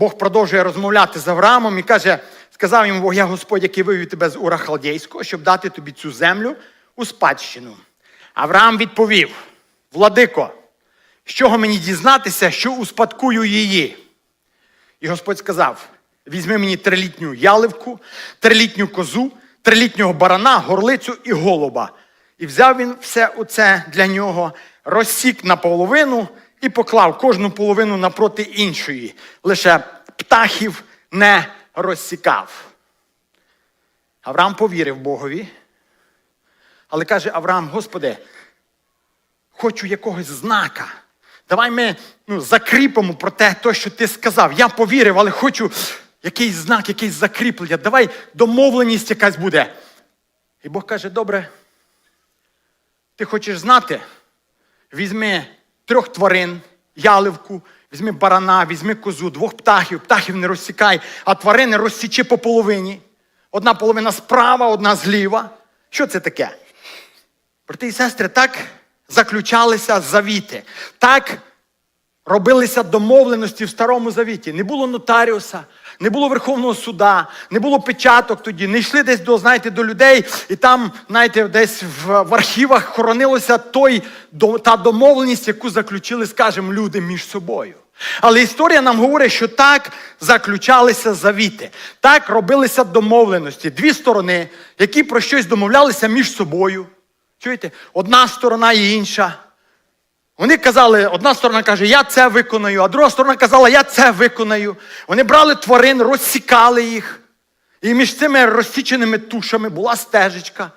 Бог продовжує розмовляти з Авраамом і каже, сказав йому Бог, я Господь, який вивів тебе з Ура Халдейського, щоб дати тобі цю землю у спадщину. Авраам відповів: Владико, з чого мені дізнатися, що успадкую її? І Господь сказав: візьми мені трилітню яливку, трилітню козу, трилітнього барана, горлицю і голуба. І взяв він все оце для нього, розсік наполовину і поклав кожну половину напроти іншої. Лише птахів не розсікав. Авраам повірив Богові, але каже Авраам, Господи, хочу якогось знака. Давай ми ну, закріпимо про те, то, що ти сказав. Я повірив, але хочу якийсь знак, якийсь закріплення. Давай домовленість якась буде. І Бог каже: добре, ти хочеш знати? Візьми трьох тварин, яливку, візьми барана, візьми козу, двох птахів, птахів не розсікай, а тварини розсічи по половині. Одна половина справа, одна зліва. Що це таке? Брати і сестри, так заключалися завіти. Так робилися домовленості в Старому Завіті. Не було нотаріуса, не було Верховного суда, не було печаток тоді, не йшли десь до, знаєте, до людей, і там, знаєте, десь в, в архівах хоронилося той, до- та домовленість, яку заключили, скажімо, люди між собою. Але історія нам говорить, що так заключалися завіти, так робилися домовленості. Дві сторони, які про щось домовлялися між собою. Чуєте? Одна сторона і інша. Вони казали, одна сторона каже, я це виконаю, а друга сторона казала, я це виконаю. Вони брали тварин, розсікали їх. І між цими розсіченими тушами була стежечка.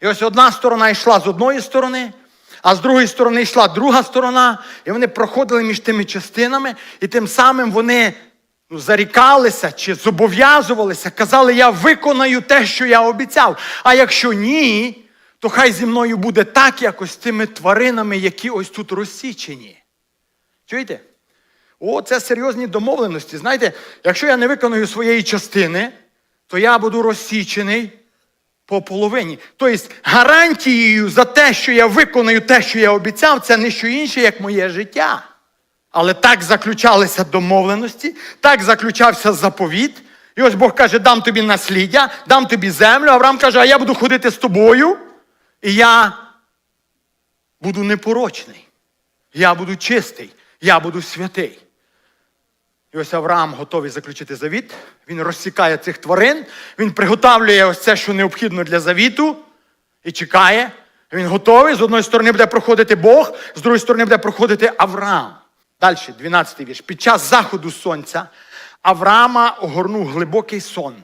І ось одна сторона йшла з одної сторони, а з другої сторони йшла друга сторона, і вони проходили між тими частинами, і тим самим вони ну, зарікалися чи зобов'язувалися, казали, я виконаю те, що я обіцяв. А якщо ні, то хай зі мною буде так, як ось тими тваринами, які ось тут розсічені. Чуєте? О, це серйозні домовленості. Знаєте, якщо я не виконую своєї частини, то я буду розсічений по половині. Тобто гарантією за те, що я виконую те, що я обіцяв, це не що інше, як моє життя. Але так заключалися домовленості, так заключався заповіт. І ось Бог каже: дам тобі насліддя, дам тобі землю. Авраам каже, а я буду ходити з тобою, і я буду непорочний. Я буду чистий, я буду святий. І ось Авраам готовий заключити завіт. Він розсікає цих тварин, він приготовлює ось це, що необхідно для завіту, і чекає. Він готовий. З одної сторони буде проходити Бог, з другої сторони буде проходити Авраам. Далі, 12 й вірш. Під час заходу сонця Авраама огорнув глибокий сон.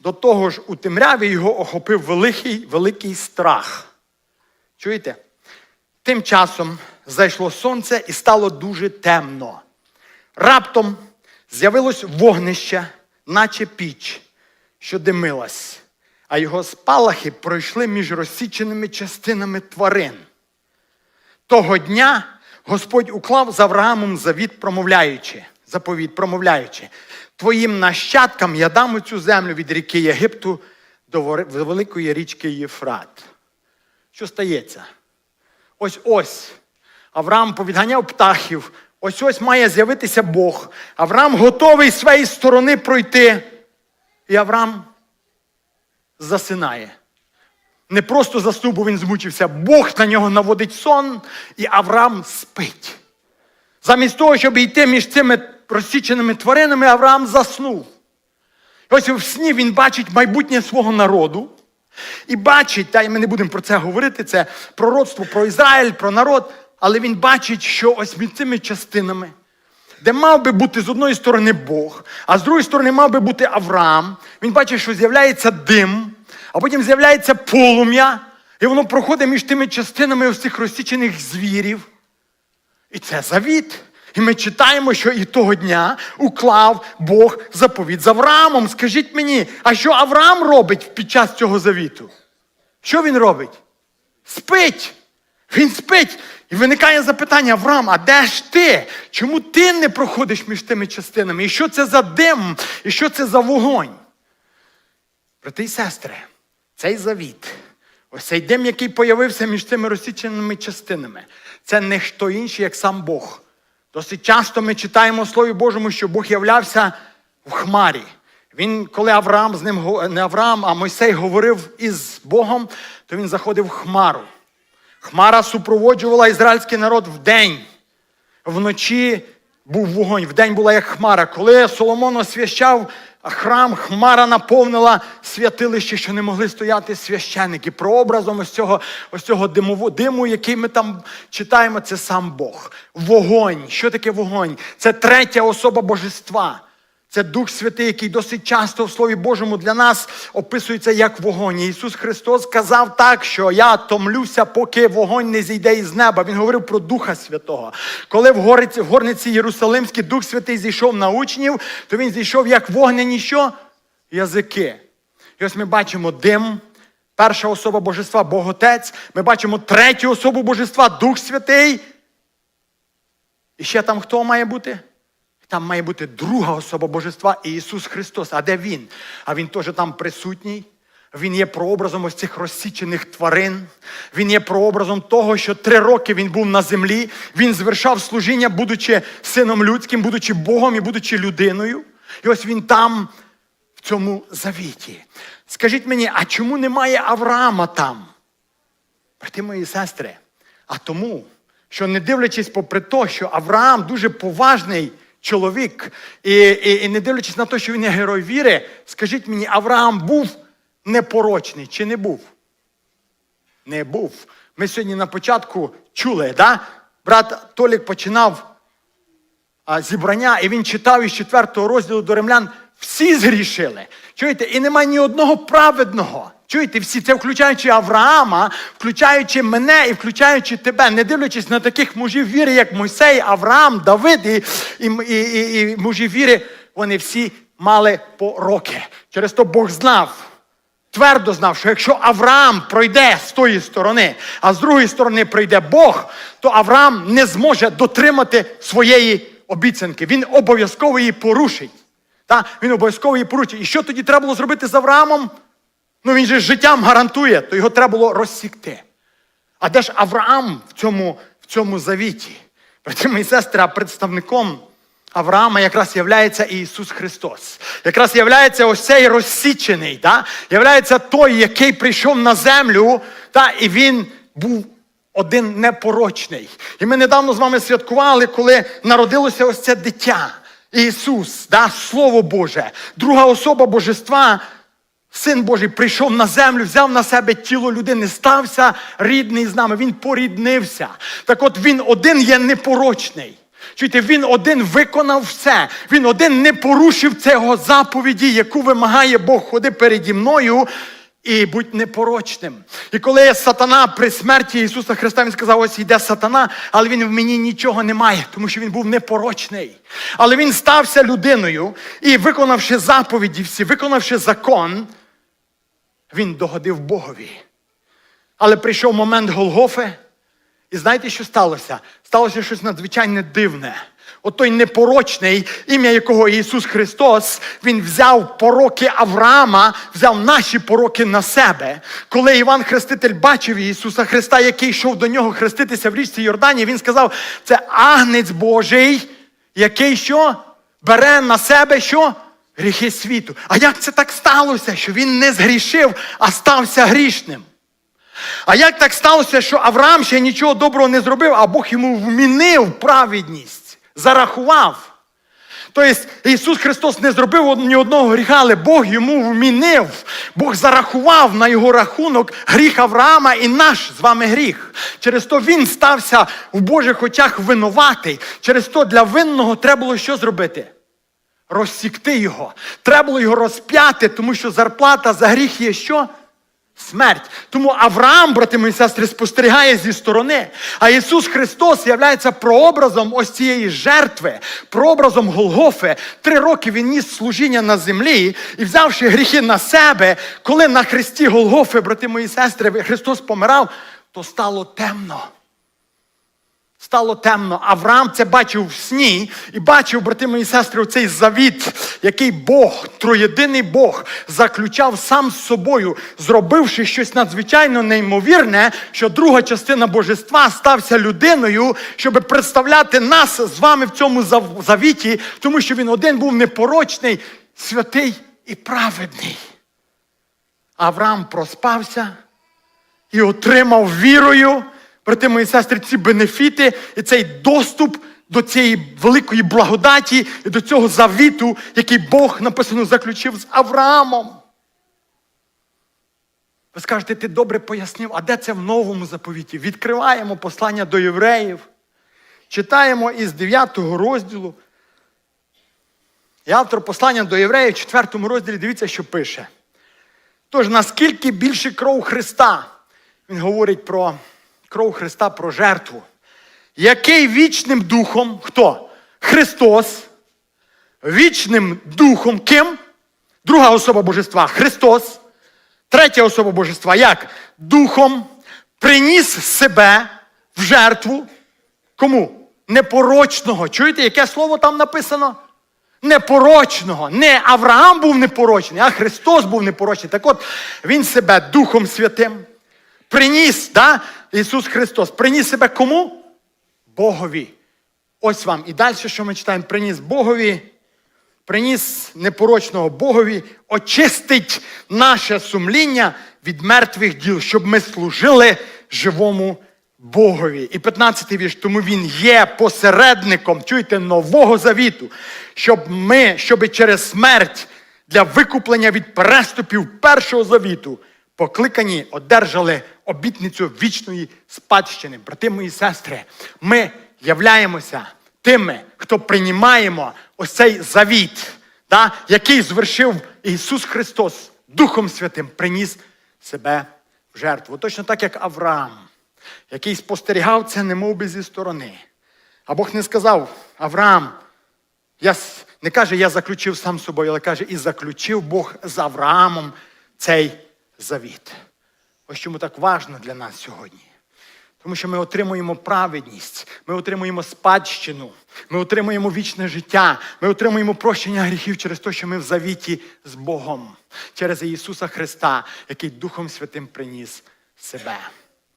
До того ж, у темряві його охопив великий, великий страх. Чуєте? Тим часом зайшло сонце і стало дуже темно. Раптом з'явилось вогнище, наче піч, що димилась, а його спалахи пройшли між розсіченими частинами тварин. Того дня Господь уклав з Авраамом завіт, промовляючи, заповіт, промовляючи, твоїм нащадкам я дам цю землю від ріки Єгипту до великої річки Єфрат. Що стається? Ось ось. Авраам повідганяв птахів. Ось ось має з'явитися Бог. Авраам готовий з своєї сторони пройти. І Авраам засинає. Не просто заснув, бо він змучився. Бог на нього наводить сон, і Авраам спить. Замість того, щоб йти між цими розсіченими тваринами, Авраам заснув. І ось в сні він бачить майбутнє свого народу. І бачить, та й ми не будемо про це говорити, це пророцтво про Ізраїль, про народ, але він бачить, що ось між цими частинами, де мав би бути з одної сторони Бог, а з другої сторони мав би бути Авраам, він бачить, що з'являється дим, а потім з'являється полум'я, і воно проходить між тими частинами ось цих розсічених звірів. І це завіт. І ми читаємо, що і того дня уклав Бог заповіт з Авраамом. Скажіть мені, а що Авраам робить під час цього завіту? Що він робить? Спить. Він спить. І виникає запитання: Авраам, а де ж ти? Чому ти не проходиш між тими частинами? І що це за дим? І що це за вогонь? Брати і сестри, цей завіт, ось цей дим, який появився між цими розсіченими частинами, це не хто інший, як сам Бог. Досить часто ми читаємо в Слові Божому, що Бог являвся в хмарі. Він, коли Авраам з ним не Авраам, а Мойсей говорив із Богом, то він заходив в хмару. Хмара супроводжувала ізраїльський народ вдень. Вночі був вогонь, вдень була як хмара. Коли Соломон освящав храм, хмара наповнила святилище, що не могли стояти священники. Прообразом ось цього, ось цього диму, диму, який ми там читаємо, це сам Бог. Вогонь. Що таке вогонь? Це третя особа божества. Це Дух Святий, який досить часто в Слові Божому для нас описується як вогонь. Ісус Христос сказав так, що я томлюся, поки вогонь не зійде із неба. Він говорив про Духа Святого. Коли в гориці, в горниці Єрусалимській Дух Святий зійшов на учнів, то він зійшов як вогняні що? Язики. І ось ми бачимо дим, перша особа божества Бог Отець. Ми бачимо третю особу божества Дух Святий. І ще там хто має бути? Там має бути друга особа божества Ісус Христос. А де Він? А Він теж там присутній. Він є прообразом ось цих розсічених тварин. Він є прообразом того, що три роки він був на землі. Він звершав служіння, будучи сином людським, будучи Богом і будучи людиною. І ось він там, в цьому завіті. Скажіть мені, а чому немає Авраама там? Брати мої сестри, а тому, що не дивлячись попри те, що Авраам дуже поважний чоловік, і, і, і не дивлячись на те, що він є герой віри, скажіть мені, Авраам був непорочний чи не був? Не був. Ми сьогодні на початку чули, да? брат Толік починав а, зібрання, і він читав із четвертого розділу до римлян, всі згрішили. Чуєте, і немає ні одного праведного. Чуєте, всі це включаючи Авраама, включаючи мене і включаючи тебе, не дивлячись на таких мужів віри, як Мойсей, Авраам, Давид і, і, і, і, мужі віри, вони всі мали пороки. Через то Бог знав. Твердо знав, що якщо Авраам пройде з тої сторони, а з другої сторони прийде Бог, то Авраам не зможе дотримати своєї обіцянки. Він обов'язково її порушить. Та? Він обов'язково її порушить. І що тоді треба було зробити з Авраамом? Ну він же життям гарантує, то його треба було розсікти. А де ж Авраам в цьому, в цьому завіті? Брати мої сестри, а представником Авраама якраз являється Ісус Христос. Якраз являється ось цей розсічений, да? являється той, який прийшов на землю, та? і він був один непорочний. І ми недавно з вами святкували, коли народилося ось це дитя. Ісус, да? Слово Боже, друга особа Божества. Син Божий прийшов на землю, взяв на себе тіло людини, стався рідний з нами, він поріднився. Так от він один є непорочний. Чуєте, він один виконав все. Він один не порушив цього заповіді, яку вимагає Бог. Ходи переді мною і будь непорочним. І коли сатана при смерті Ісуса Христа, Він сказав, ось йде сатана, але він в мені нічого не має, тому що він був непорочний. Але він стався людиною і, виконавши заповіді всі, виконавши закон, він догодив Богові. Але прийшов момент Голгофи, і знаєте, що сталося? Сталося щось надзвичайно дивне. От той непорочний, ім'я якого Ісус Христос, Він взяв пороки Авраама, взяв наші пороки на себе. Коли Іван Хреститель бачив Ісуса Христа, який йшов до нього хреститися в річці Йордані, він сказав: це агнець Божий, який що? Бере на себе що? Гріхи світу. А як це так сталося, що він не згрішив, а стався грішним? А як так сталося, що Авраам ще нічого доброго не зробив, а Бог йому вмінив праведність, зарахував? Тобто Ісус Христос не зробив ні одного гріха, але Бог йому вмінив. Бог зарахував на його рахунок гріх Авраама і наш з вами гріх. Через то він стався в Божих очах винуватий. Через то для винного треба було що зробити? Розсікти його. Треба було його розп'яти, тому що зарплата за гріх є що? Смерть. Тому Авраам, брати мої сестри, спостерігає зі сторони. А Ісус Христос є прообразом ось цієї жертви, прообразом Голгофи. Три роки Він ніс служіння на землі і, взявши гріхи на себе, коли на хресті Голгофи, брати мої сестри, Христос помирав, то стало темно. Стало темно. Авраам це бачив в сні і бачив, брати мої сестри, цей завіт, який Бог, троєдиний Бог, заключав сам з собою, зробивши щось надзвичайно неймовірне, що друга частина божества стався людиною, щоб представляти нас з вами в цьому завіті, тому що він один був непорочний, святий і праведний. Авраам проспався і отримав вірою, брати мої сестри, ці бенефіти і цей доступ до цієї великої благодаті і до цього завіту, який Бог написано заключив з Авраамом. Ви скажете, ти добре пояснив, а де це в новому заповіті? Відкриваємо послання до євреїв, читаємо із 9 розділу. І автор послання до євреїв в 4 розділі дивіться, що пише. Тож, наскільки більше кров Христа, він говорить про кров Христа, про жертву, який вічним духом, хто? Христос, вічним духом ким? Друга особа божества Христос, третя особа божества, як? Духом приніс себе в жертву. Кому? Непорочного. Чуєте, яке слово там написано? Непорочного. Не Авраам був непорочний, а Христос був непорочний. Так от Він себе Духом Святим приніс, да? Ісус Христос, приніс себе кому? Богові. Ось вам. І далі, що ми читаємо, приніс Богові, приніс непорочного Богові, очистить наше сумління від мертвих діл, щоб ми служили живому Богові. І 15-й вірш, тому він є посередником, чуєте, нового завіту, щоб ми, щоб через смерть для викуплення від переступів першого завіту покликані одержали обітницю вічної спадщини. Брати мої сестри, ми являємося тими, хто приймаємо ось цей завіт, да, який звершив Ісус Христос Духом Святим, приніс себе в жертву. Точно так, як Авраам, який спостерігав це немов би зі сторони. А Бог не сказав, Авраам, я не каже, я заключив сам собою, але каже, і заключив Бог з Авраамом цей завіт. Ось чому так важно для нас сьогодні. Тому що ми отримуємо праведність, ми отримуємо спадщину, ми отримуємо вічне життя, ми отримуємо прощення гріхів через те, що ми в завіті з Богом, через Ісуса Христа, який Духом Святим приніс себе.